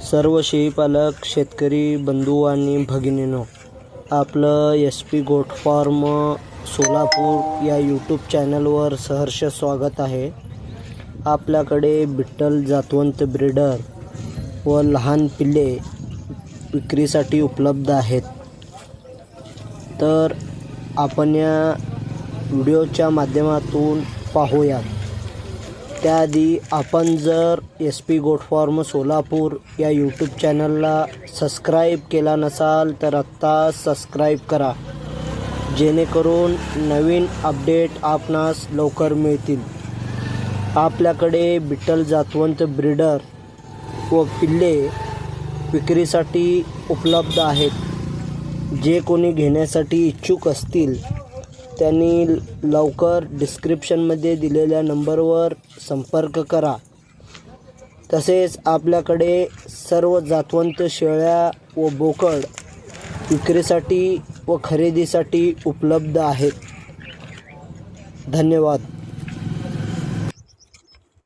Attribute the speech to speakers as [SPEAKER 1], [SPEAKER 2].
[SPEAKER 1] सर्व शेळीपालक शेतकरी बंधू आणि भगिनीनो आपलं S P goat farm Solapur या यूट्यूब चॅनलवर सहर्ष स्वागत आहे. आपल्याकडे बिट्टल जातवंत ब्रीडर व लहान पिल्ले विक्रीसाठी उपलब्ध आहेत. तर आपण या व्हिडिओच्या माध्यमातून पाहूयात. त्याआधी आपण जर एस पी गोटफॉर्म सोलापूर या यूट्यूब चॅनलला सबस्क्राईब केला नसाल तर आत्ता सबस्क्राईब करा. जेणेकरून नवीन अपडेट आपणास लवकर मिळतील. आपल्याकडे बिटल जातवंत ब्रीडर व पिल्ले विक्रीसाठी उपलब्ध आहेत. जे कोणी घेण्यासाठी इच्छुक असतील त्यांनी लवकर डिस्क्रिप्शनमध्ये दिलेल्या नंबरवर संपर्क करा. तसेच आपल्याकडे सर्व जातवंत शेळ्या व बोकड विक्रीसाठी व खरेदीसाठी उपलब्ध आहेत. धन्यवाद.